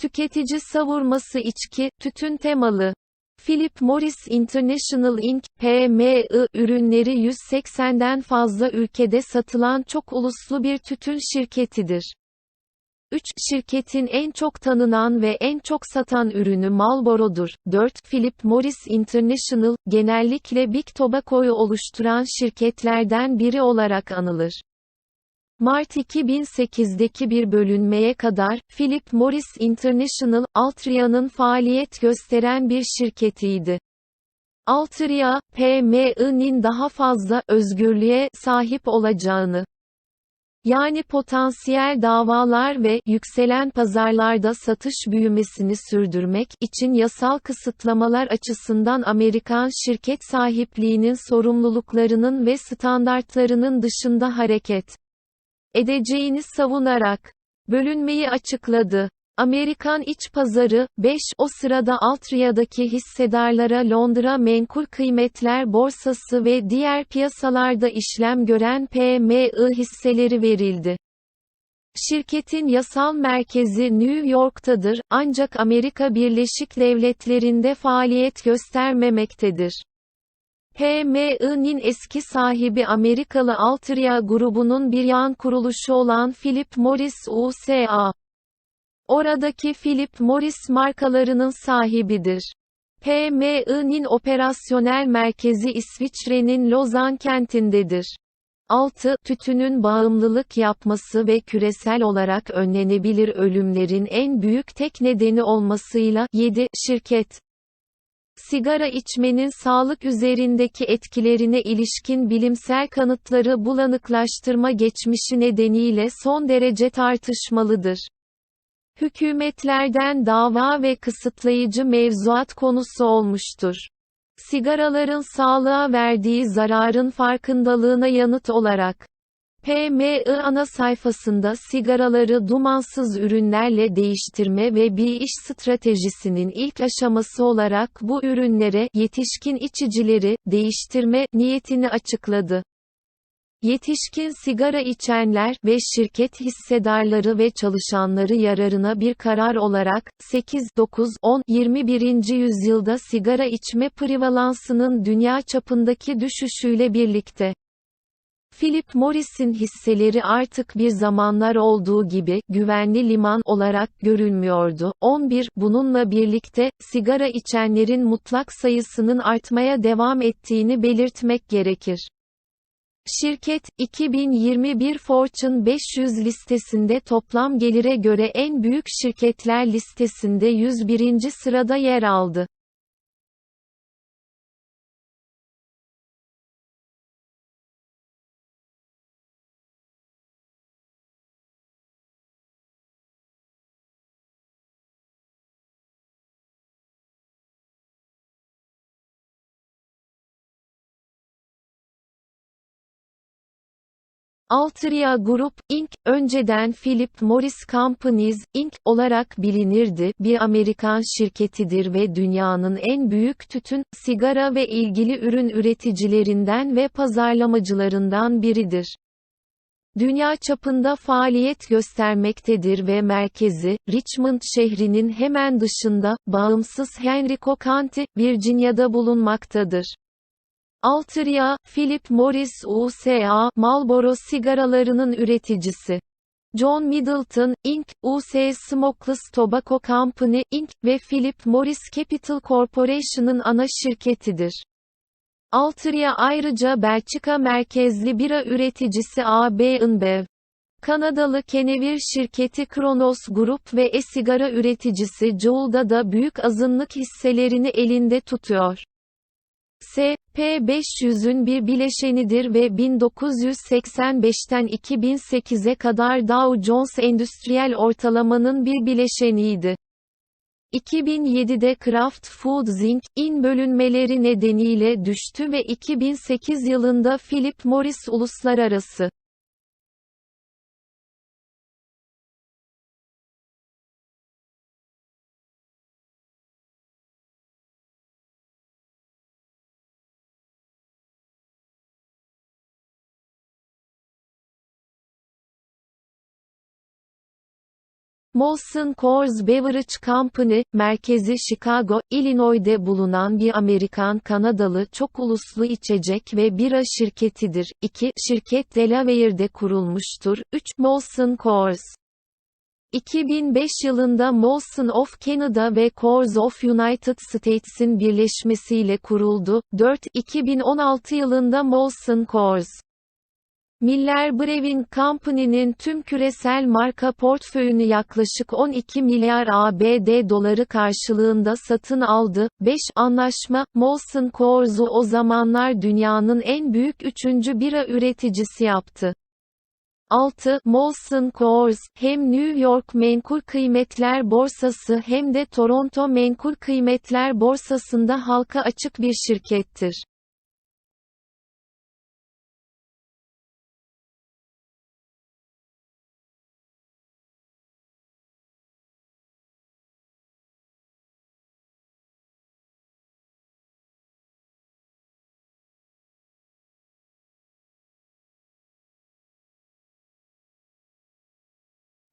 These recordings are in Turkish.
Tüketici savurması içki, tütün temalı. Philip Morris International Inc. PMI ürünleri 180'den fazla ülkede satılan çok uluslu bir tütün şirketidir. 3. Şirketin en çok tanınan ve en çok satan ürünü Marlboro'dur. 4. Philip Morris International, genellikle Big Tobacco'yu oluşturan şirketlerden biri olarak anılır. Mart 2008'deki bir bölünmeye kadar, Philip Morris International, Altria'nın faaliyet gösteren bir şirketiydi. Altria, PMI'nin daha fazla özgürlüğe sahip olacağını yani potansiyel davalar ve yükselen pazarlarda satış büyümesini sürdürmek için yasal kısıtlamalar açısından Amerikan şirket sahipliğinin sorumluluklarının ve standartlarının dışında hareket edeceğini savunarak bölünmeyi açıkladı. Amerikan iç pazarı, 5, o sırada Altria'daki hissedarlara Londra Menkul Kıymetler Borsası ve diğer piyasalarda işlem gören PMI hisseleri verildi. Şirketin yasal merkezi New York'tadır, ancak Amerika Birleşik Devletleri'nde faaliyet göstermemektedir. PMI'nin eski sahibi Amerikalı Altria grubunun bir yan kuruluşu olan Philip Morris USA. Oradaki Philip Morris markalarının sahibidir. PMI'nin operasyonel merkezi İsviçre'nin Lozan kentindedir. 6. Tütünün bağımlılık yapması ve küresel olarak önlenebilir ölümlerin en büyük tek nedeni olmasıyla 7. Şirket Sigara içmenin sağlık üzerindeki etkilerine ilişkin bilimsel kanıtları bulanıklaştırma geçmişi nedeniyle son derece tartışmalıdır. Hükümetlerden dava ve kısıtlayıcı mevzuat konusu olmuştur. Sigaraların sağlığa verdiği zararın farkındalığına yanıt olarak PMI ana sayfasında sigaraları dumansız ürünlerle değiştirme ve bir iş stratejisinin ilk aşaması olarak bu ürünlere yetişkin içicileri değiştirme niyetini açıkladı. Yetişkin sigara içenler ve şirket hissedarları ve çalışanları yararına bir karar olarak 8, 9, 10, 21. yüzyılda sigara içme prevalansının dünya çapındaki düşüşüyle birlikte Philip Morris'in hisseleri artık bir zamanlar olduğu gibi güvenli liman olarak görülmüyordu. 11 Bununla birlikte sigara içenlerin mutlak sayısının artmaya devam ettiğini belirtmek gerekir. Şirket, 2021 Fortune 500 listesinde toplam gelire göre en büyük şirketler listesinde 101. sırada yer aldı. Altria Group, Inc., önceden Philip Morris Companies, Inc. olarak bilinirdi, bir Amerikan şirketidir ve dünyanın en büyük tütün, sigara ve ilgili ürün üreticilerinden ve pazarlamacılarından biridir. Dünya çapında faaliyet göstermektedir ve merkezi, Richmond şehrinin hemen dışında, bağımsız Henrico County, Virginia'da bulunmaktadır. Altria, Philip Morris USA, Marlboro sigaralarının üreticisi. John Middleton, Inc., US Smokeless Tobacco Company, Inc. ve Philip Morris Capital Corporation'ın ana şirketidir. Altria ayrıca Belçika merkezli bira üreticisi AB InBev. Kanadalı kenevir şirketi Kronos Group ve e-sigara üreticisi Juul'da da büyük azınlık hisselerini elinde tutuyor. SP500'ün bir bileşenidir ve 1985'ten 2008'e kadar Dow Jones Endüstriyel Ortalama'nın bir bileşeniydi. 2007'de Kraft Foods Inc. in bölünmeleri nedeniyle düştü ve 2008 yılında Philip Morris Uluslararası Molson Coors Beverage Company, merkezi Chicago, Illinois'de bulunan bir Amerikan-Kanadalı çok uluslu içecek ve bira şirketidir. 2. Şirket Delaware'de kurulmuştur. 3. Molson Coors 2005 yılında Molson of Canada ve Coors of United States'in birleşmesiyle kuruldu. 4. 2016 yılında Molson Coors Miller Brewing Company'nin tüm küresel marka portföyünü yaklaşık 12 milyar ABD doları karşılığında satın aldı. 5. Anlaşma, Molson Coors'u o zamanlar dünyanın en büyük üçüncü bira üreticisi yaptı. 6. Molson Coors, hem New York Menkul Kıymetler Borsası hem de Toronto Menkul Kıymetler Borsası'nda halka açık bir şirkettir.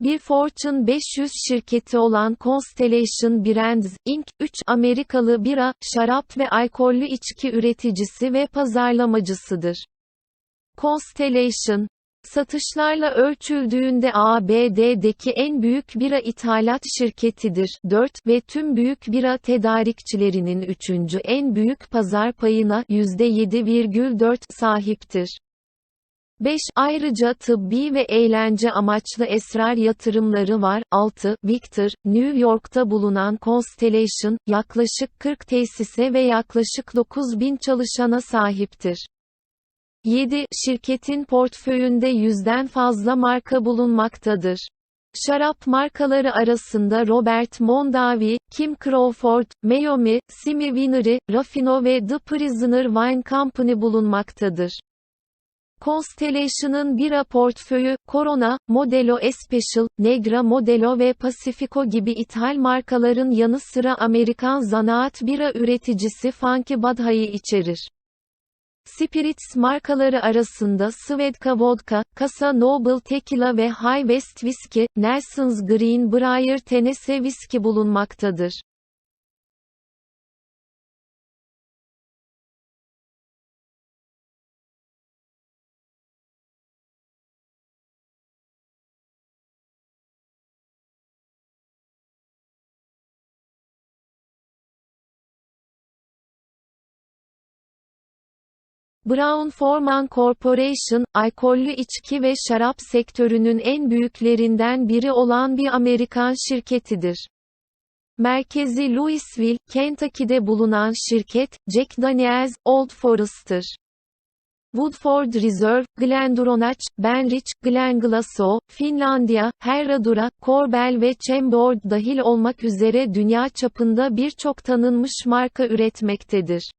Bir Fortune 500 şirketi olan Constellation Brands, Inc., 3 Amerikalı bira, şarap ve alkollü içki üreticisi ve pazarlamacısıdır. Constellation, satışlarla ölçüldüğünde ABD'deki en büyük bira ithalat şirketidir 4 ve tüm büyük bira tedarikçilerinin üçüncü en büyük pazar payına %7,4 sahiptir. 5. Ayrıca tıbbi ve eğlence amaçlı esrar yatırımları var. 6. Victor, New York'ta bulunan Constellation, yaklaşık 40 tesise ve yaklaşık 9 bin çalışana sahiptir. 7. Şirketin portföyünde yüzden fazla marka bulunmaktadır. Şarap markaları arasında Robert Mondavi, Kim Crawford, Meiomi, Simi Winery, Ruffino ve The Prisoner Wine Company bulunmaktadır. Constellation'ın bira portföyü, Corona, Modelo Especial, Negra Modelo ve Pacifico gibi ithal markaların yanı sıra Amerikan zanaat bira üreticisi Funky Budha'yı içerir. Spirits markaları arasında Svedka Vodka, Casa Noble Tequila ve High West Whiskey, Nelson's Green Brier Tennessee Whiskey bulunmaktadır. Brown-Forman Corporation, alkollü içki ve şarap sektörünün en büyüklerinden biri olan bir Amerikan şirketidir. Merkezi Louisville, Kentucky'de bulunan şirket, Jack Daniels, Old Forester. Woodford Reserve, Glendronach, Benrich, Glenglassaugh, Finlandiya, Herradura, Korbel ve Chambord dahil olmak üzere dünya çapında birçok tanınmış marka üretmektedir.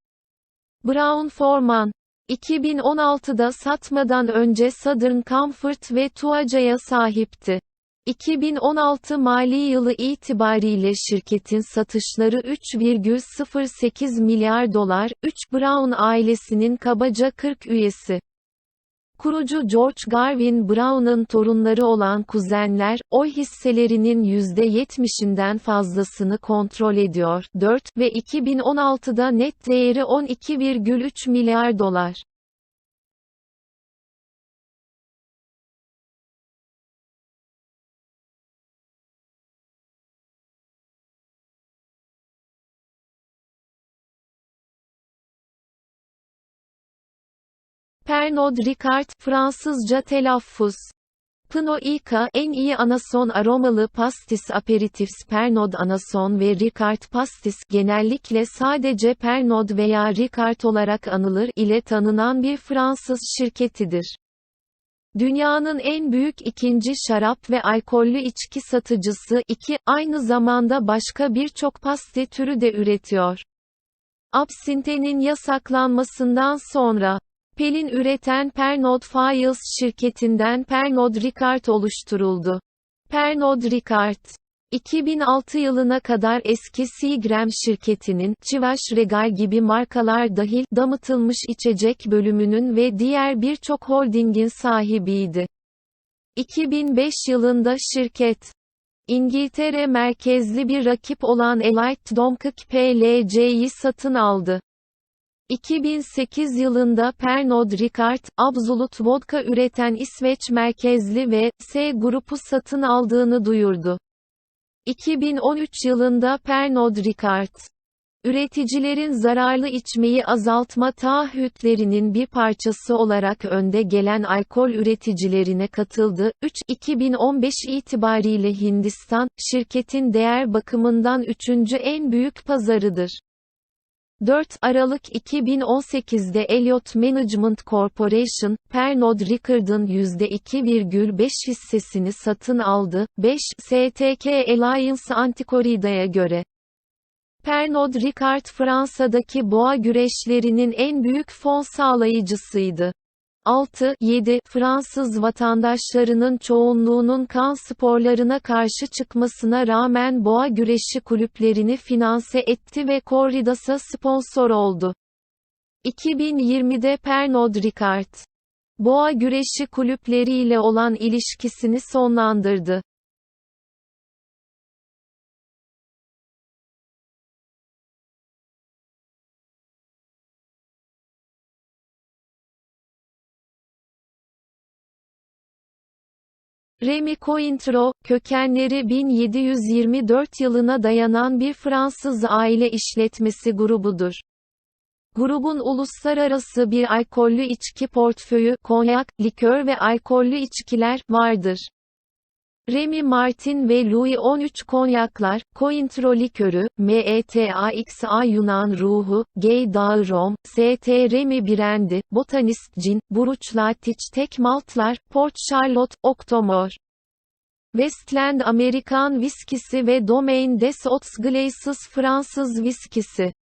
Brown Forman 2016'da satmadan önce Southern Comfort ve Tuaca'ya sahipti. 2016 mali yılı itibariyle şirketin satışları 3,08 milyar dolar, 3 Brown ailesinin kabaca 40 üyesi. Kurucu George Garvin Brown'ın torunları olan kuzenler, oy hisselerinin %70'inden fazlasını kontrol ediyor. 4 ve 2016'da net değeri 12,3 milyar dolar. Pernod Ricard, Fransızca telaffuz. Pno Ica, en iyi anason aromalı pastis aperitifs Pernod anason ve Ricard pastis, genellikle sadece Pernod veya Ricard olarak anılır ile tanınan bir Fransız şirketidir. Dünyanın en büyük ikinci şarap ve alkollü içki satıcısı 2, aynı zamanda başka birçok pasti türü de üretiyor. Absintenin yasaklanmasından sonra, Pelin üreten Pernod Files şirketinden Pernod Ricard oluşturuldu. Pernod Ricard 2006 yılına kadar eski Seagram şirketinin, Çivaş Regal gibi markalar dahil, damıtılmış içecek bölümünün ve diğer birçok holdingin sahibiydi. 2005 yılında şirket, İngiltere merkezli bir rakip olan Elite Domkuk PLC'yi satın aldı. 2008 yılında Pernod Ricard, Absolut Vodka üreten İsveç merkezli ve S grupu satın aldığını duyurdu. 2013 yılında Pernod Ricard, üreticilerin zararlı içmeyi azaltma taahhütlerinin bir parçası olarak önde gelen alkol üreticilerine katıldı. 3. 2015 itibariyle Hindistan, şirketin değer bakımından üçüncü en büyük pazarıdır. 4 Aralık 2018'de Elliott Management Corporation, Pernod Ricard'ın %2,5 hissesini satın aldı. 5 STK Alliance Anticorrida'ya göre Pernod Ricard Fransa'daki boğa güreşlerinin en büyük fon sağlayıcısıydı. 6. 7. Fransız vatandaşlarının çoğunluğunun kan sporlarına karşı çıkmasına rağmen boğa güreşi kulüplerini finanse etti ve Corridas'a sponsor oldu. 2020'de Pernod Ricard, boğa güreşi kulüpleriyle olan ilişkisini sonlandırdı. Remy Cointreau, kökenleri 1724 yılına dayanan bir Fransız aile işletmesi grubudur. Grubun uluslararası bir alkollü içki portföyü, konyak, likör ve alkollü içkiler, vardır. Remy Martin ve Louis XIII konyaklar, Cointreau likörü, METAXA Yunan ruhu, Gay Dağı Rom, ST Remy Brandi, Botanist Gin, Buruç Latiç Tek Maltlar, Port Charlotte, Octomore. Westland Amerikan viskisi ve Domaine des Hautes Glaces Fransız viskisi.